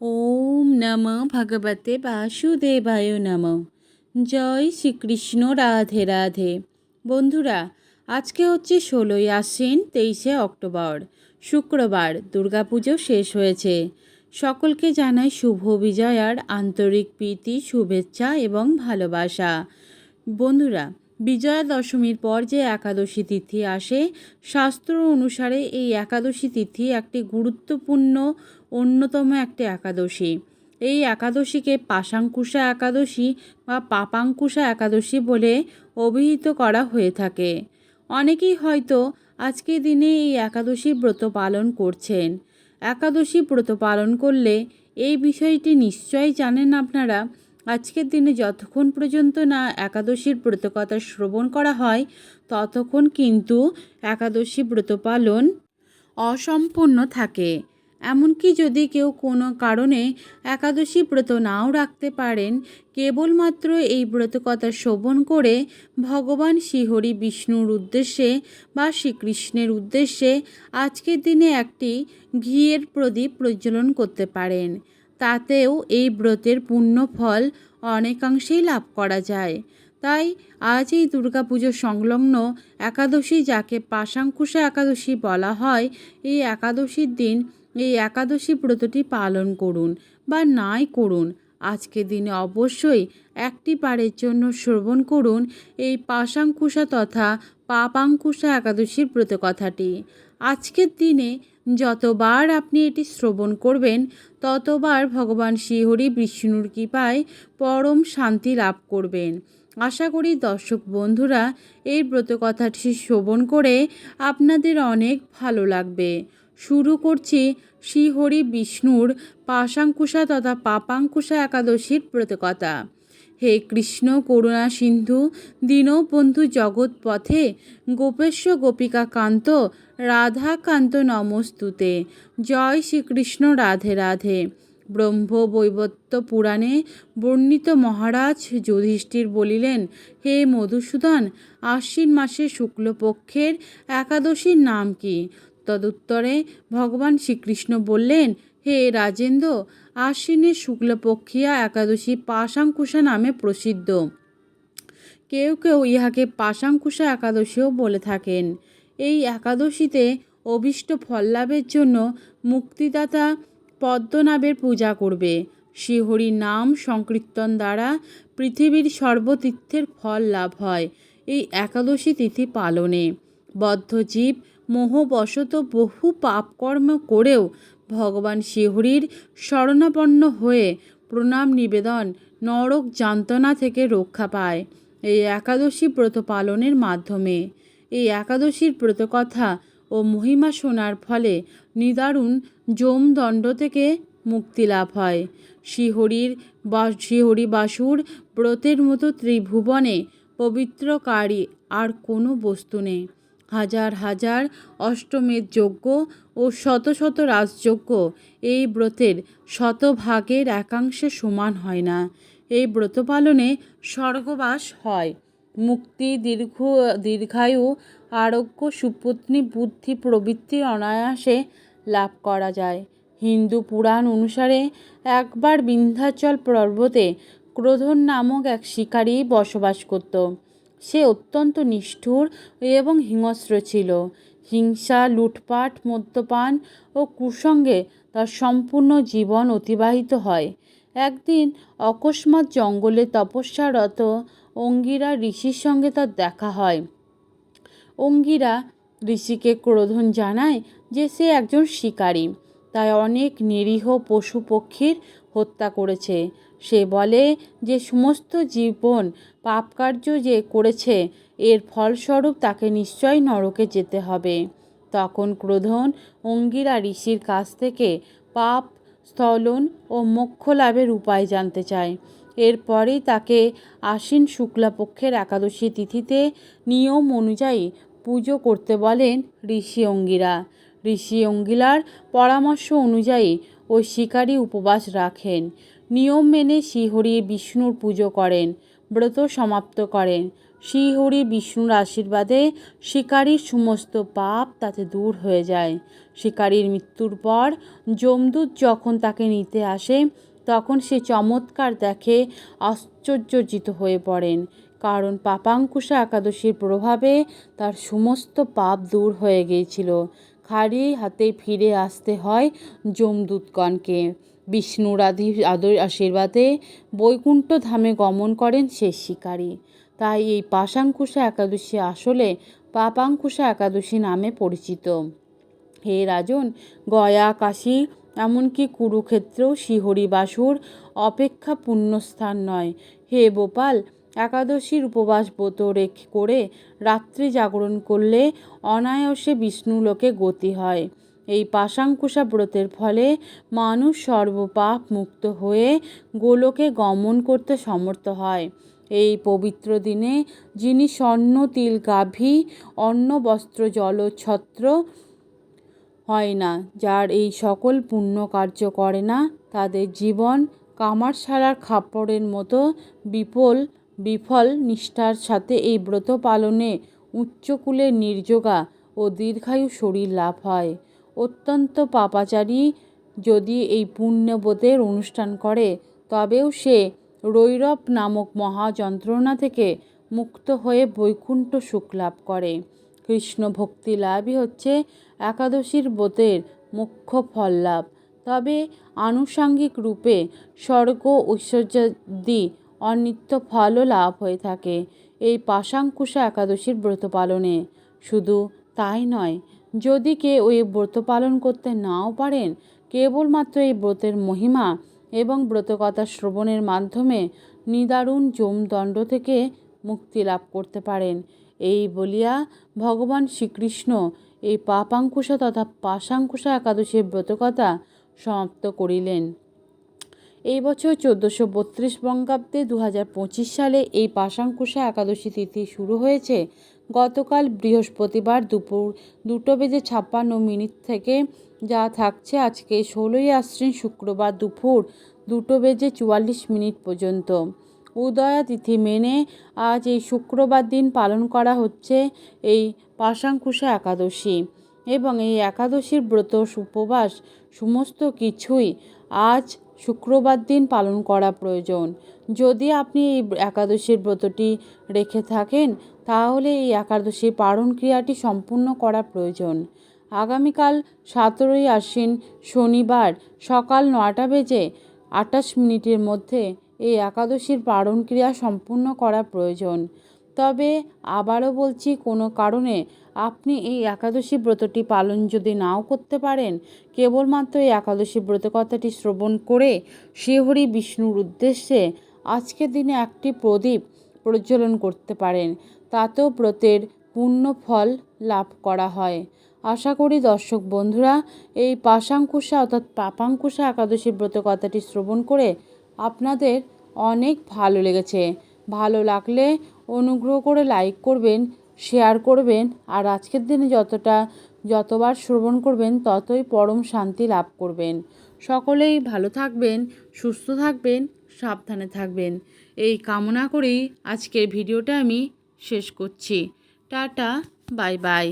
ওম নম ভগবতে বাসুদেবায় নম। জয় শ্রীকৃষ্ণ রাধে রাধে। বন্ধুরা, আজকে হচ্ছে ষোলোই আশ্বিন, তেইশে অক্টোবর। শুক্রবার দুর্গাপুজো শেষ হয়েছে। সকলকে জানাই শুভ বিজয়ার আন্তরিক প্রীতি, শুভেচ্ছা এবং ভালোবাসা। বন্ধুরা, বিজয়া দশমীর পর যে একাদশী তিথি আসে, শাস্ত্র অনুসারে এই একাদশী তিথি একটি গুরুত্বপূর্ণ অন্যতম একটি একাদশী। এই একাদশীকে পাশাঙ্কুশা একাদশী বা পাপাঙ্কুশা একাদশী বলে অভিহিত করা হয়ে থাকে। অনেকেই হয়তো আজকের দিনে এই একাদশী ব্রত পালন করছেন। একাদশী ব্রত পালন করলে এই বিষয়টি নিশ্চয়ই জানেন আপনারা। আজকের দিনে যতক্ষণ পর্যন্ত না একাদশীর ব্রতকথা শ্রবণ করা হয়, ততক্ষণ কিন্তু একাদশী ব্রত পালন অসম্পূর্ণ থাকে। এমনকি যদি কেউ কোনো কারণে একাদশী ব্রত নাও রাখতে পারেন, কেবলমাত্র এই ব্রতকথা শোভন করে ভগবান শ্রীহরি বিষ্ণুর উদ্দেশ্যে বা শ্রীকৃষ্ণের উদ্দেশ্যে আজকের দিনে একটি ঘিয়ের প্রদীপ প্রজ্বলন করতে পারেন। তাতেও এই ব্রতের পূর্ণ ফল অনেকাংশেই লাভ করা যায়। তাই আজ এই দুর্গাপুজো সংলগ্ন একাদশী, যাকে পাশাঙ্কুশা একাদশী বলা হয়, এই একাদশীর দিন এই একাদশী ব্রতটি পালন করুন বা নাই করুন। আজকের দিনে অবশ্যই একটি পারের জন্য শ্রবণ করুন এই পাশাঙ্কুশা তথা পাপাঙ্কুশা একাদশীর ব্রত কথাটি। আজকের দিনে যতবার আপনি এটি শ্রবণ করবেন, ততবার ভগবান শ্রীহরি বিষ্ণুর কৃপায় পরম শান্তি লাভ করবেন। আশা করি দর্শক বন্ধুরা এই ব্রতকথাটি শ্রবণ করে আপনাদের অনেক ভালো লাগবে। শুরু করছি শ্রীহরি বিষ্ণুর পাশাঙ্কুশা তথা পাপাঙ্কুশা একাদশীর ব্রতকথা হে কৃষ্ণ, করুণা সিন্ধু, দীনবন্ধু জগৎ পথে গোপেশ্ব গোপিকা কান্ত রাধাকান্ত নমস্তুতে। জয় শ্রীকৃষ্ণ, রাধে রাধে। ব্রহ্ম বৈবত্য পুরাণে বর্ণিত মহারাজ যুধিষ্ঠির বলিলেন, হে মধুসূদন, আশ্বিন মাসে শুক্লপক্ষের একাদশীর নাম কি? তদুত্তরে ভগবান শ্রীকৃষ্ণ বললেন, হে রাজেন্দ্র, আশ্বিনের শুক্লপক্ষিয়া একাদশী পাশাঙ্কুশা নামে প্রসিদ্ধ। কেউ কেউ ইহাকে পাশাঙ্কুশা একাদশীও বলে থাকেন। এই একাদশীতে অভিষ্ট ফল লাভের জন্য মুক্তিদাতা পদ্মনাভের পূজা করবে। শ্রীহরির নাম সংকীর্তন দ্বারা পৃথিবীর সর্বতীর্থের ফল লাভ হয়। এই একাদশী তিথি পালনে। বদ্ধজীব মোহবশত বহু পাপকর্ম করেও ভগবান শ্রীহরির শরণাপন্ন হয়ে প্রণাম, নিবেদন, নরক যান্তনা থেকে রক্ষা পায় এই একাদশী ব্রত পালনের মাধ্যমে। এই একাদশীর ব্রতকথা ও মহিমা শোনার ফলে নিদারুণ যমদণ্ড থেকে মুক্তি লাভ হয়। শ্রীহরির বা বাসুর ব্রতের মতো ত্রিভুবনে পবিত্রকারী আর কোনো বস্তু নেই। হাজার হাজার অষ্টমের যজ্ঞ ও শত শত রাজযজ্ঞ। এই ব্রতের শতভাগের একাংশে সমান হয় না। এই ব্রত পালনে স্বর্গবাস হয়। মুক্তি, দীর্ঘ, দীর্ঘায়ু, আরোগ্য, সুপত্নী, বুদ্ধি, প্রবৃত্তি, অনায়াসে লাভ করা যায়। হিন্দু পুরাণ অনুসারে একবার বিন্ধ্যাচল পর্বতে ক্রোধন নামক এক শিকারী বসবাস করত। সে অত্যন্ত নিষ্ঠুর এবং হিংস্র ছিল। হিংসা, লুটপাট, মদ্যপান ও কুসঙ্গে তার সম্পূর্ণ জীবন অতিবাহিত হয়। একদিন অকস্মাৎ জঙ্গলে তপস্যারত অঙ্গিরা ঋষির সঙ্গে তার দেখা হয়। অঙ্গিরা ঋষিকে ক্রোধন জানায় যে সে একজন শিকারী, তাই অনেক নিরীহ পশু পক্ষীর হত্যা করেছে। সে বলে যে সমস্ত জীবন পাপকার্য যে করেছে, এর ফলস্বরূপ তাকে নিশ্চয় নরকে যেতে হবে। তখন ক্রোধন অঙ্গিরা ঋষির কাছ থেকে পাপ, স্থলন ও মোক্ষ লাভের উপায় জানতে চায়। এরপরেই তাকে আশ্বিন শুক্লাপক্ষের একাদশী তিথিতে নিয়ম অনুযায়ী পুজো করতে বলেন ঋষি অঙ্গিরা। ঋষি অঙ্গিলার পরামর্শ অনুযায়ী ওই শিকারী উপবাস রাখেন। নিয়ম মেনে শ্রীহরি বিষ্ণুর পুজো করেন, ব্রত সমাপ্ত করেন। শ্রীহরি বিষ্ণুর আশীর্বাদে শিকারীর সমস্ত পাপ তাতে দূর হয়ে যায়। শিকারীর মৃত্যুর পর যমদূত যখন তাকে নিতে আসে, তখন সে চমৎকার দেখে আশ্চর্যজিত হয়ে পড়েন। কারণ পাপাঙ্কুশা একাদশীর প্রভাবে তার সমস্ত পাপ দূর হয়ে গিয়েছিল। খালি হাতে ফিরে আসতে হয় যমদূতগণকে। বিষ্ণুর আদি আদর আশীর্বাদে বৈকুণ্ঠ ধামে গমন করেন শেষ শিকারী। তাই এই পাশাঙ্কুশা একাদশী আসলে পাপাঙ্কুশা একাদশী নামে পরিচিত। হে রাজন, গয়া, কাশী, এমনকি কুরুক্ষেত্রেও শিহরি বাসুর অপেক্ষা পুণ্যস্থান নয়। হে গোপাল, একাদশীর উপবাস ব্রত রেখে করে রাত্রি জাগরণ করলে অনায়াসে বিষ্ণুলোকে গতি হয়। এই পাশাঙ্কুশা ব্রতের ফলে মানুষ সর্বপাপ মুক্ত হয়ে গোলকে গমন করতে সমর্থ হয়। এই পবিত্র দিনে যিনি স্বর্ণ, তিল, গাভী, অন্ন, বস্ত্র জলছত্র হয় না, যার এই সকল পুণ্য কার্য করে না, তাদের জীবন কামারশালার খাপড়ের মতো বিপুল, বিফল নিষ্ঠার সাথে এই ব্রত পালনে উচ্চকুলের নির্যোগা ও দীর্ঘায়ু শরীর লাভ হয়। অত্যন্ত পাপাচারী। যদি এই পুণ্যবোধের অনুষ্ঠান করে, তবেও সে রৈরব নামক মহাযন্ত্রণা থেকে মুক্ত হয়ে বৈকুণ্ঠ সুখ লাভ করে। কৃষ্ণ ভক্তি লাভই হচ্ছে একাদশীর বোধের মুখ্য ফল লাভ। তবে আনুষাঙ্গিক রূপে স্বর্গ ঐশ্বর্যাদি অনিত্য ফলও লাভ হয়ে থাকে এই পাশাঙ্কুশা একাদশীর ব্রত পালনে। শুধু তাই নয় যদি কেউ ওই ব্রত পালন করতে নাও পারেন, কেবলমাত্র এই ব্রতের মহিমা এবং ব্রতকথা শ্রবণের মাধ্যমে নিদারুণ যমদণ্ড থেকে মুক্তি লাভ করতে পারেন। এই বলিয়া ভগবান শ্রীকৃষ্ণ এই পাপাঙ্কুশা তথা পাশাঙ্কুশা একাদশীর ব্রতকথা সমাপ্ত করিলেন। এই বছর চোদ্দোশো বত্রিশ বঙ্গাব্দে দু হাজার পঁচিশ সালে এই পাশাঙ্কুশা একাদশী তিথি শুরু হয়েছে। গতকাল বৃহস্পতিবার দুপুর দুটো বেজে ছাপ্পান্ন মিনিট থেকে যা থাকছে আজকে ষোলোই আশ্বিন শুক্রবার দুপুর দুটো বেজে চুয়াল্লিশ মিনিট পর্যন্ত। উদয়া তিথি মেনে আজ এই শুক্রবার দিন পালন করা হচ্ছে এই পাশাঙ্কুশা একাদশী এবং এই একাদশীর ব্রত উপবাস সমস্ত কিছুই আজ শুক্রবার দিন পালন করা প্রয়োজন। যদি আপনি এই একাদশীর ব্রতটি রেখে থাকেন তাহলে এই একাদশীর পারণ ক্রিয়াটি সম্পূর্ণ করা প্রয়োজন। আগামীকাল সতেরোই আশ্বিন শনিবার সকাল নটা বেজে আটাশ মিনিটের মধ্যে এই একাদশীর পারণ ক্রিয়া সম্পূর্ণ করা প্রয়োজন। তবে আবারও বলছি, কোনো কারণে আপনি এই একাদশী ব্রতটি পালন যদি নাও করতে পারেন, কেবলমাত্র এই একাদশী ব্রত কথাটি শ্রবণ করে শ্রীহরি বিষ্ণুর উদ্দেশ্যে আজকের দিনে একটি প্রদীপ প্রজ্বলন করতে পারেন। তাতেও ব্রতের পূর্ণ ফল লাভ করা হয়। আশা করি দর্শক বন্ধুরা, এই পাশাঙ্কুশা অর্থাৎ পাপাঙ্কুশা একাদশী ব্রত কথাটি শ্রবণ করে আপনাদের অনেক ভালো লেগেছে। ভালো লাগলে অনুগ্রহ করে লাইক করবেন, শেয়ার করবেন, আর আজকের দিনে যতটা, যতবার শ্রবণ করবেন, ততই পরম শান্তি লাভ করবেন। সকলেই ভালো থাকবেন, সুস্থ থাকবেন, সাবধানে থাকবেন। এই কামনা করেই আজকের ভিডিওটা আমি শেষ করছি। Tata bye bye.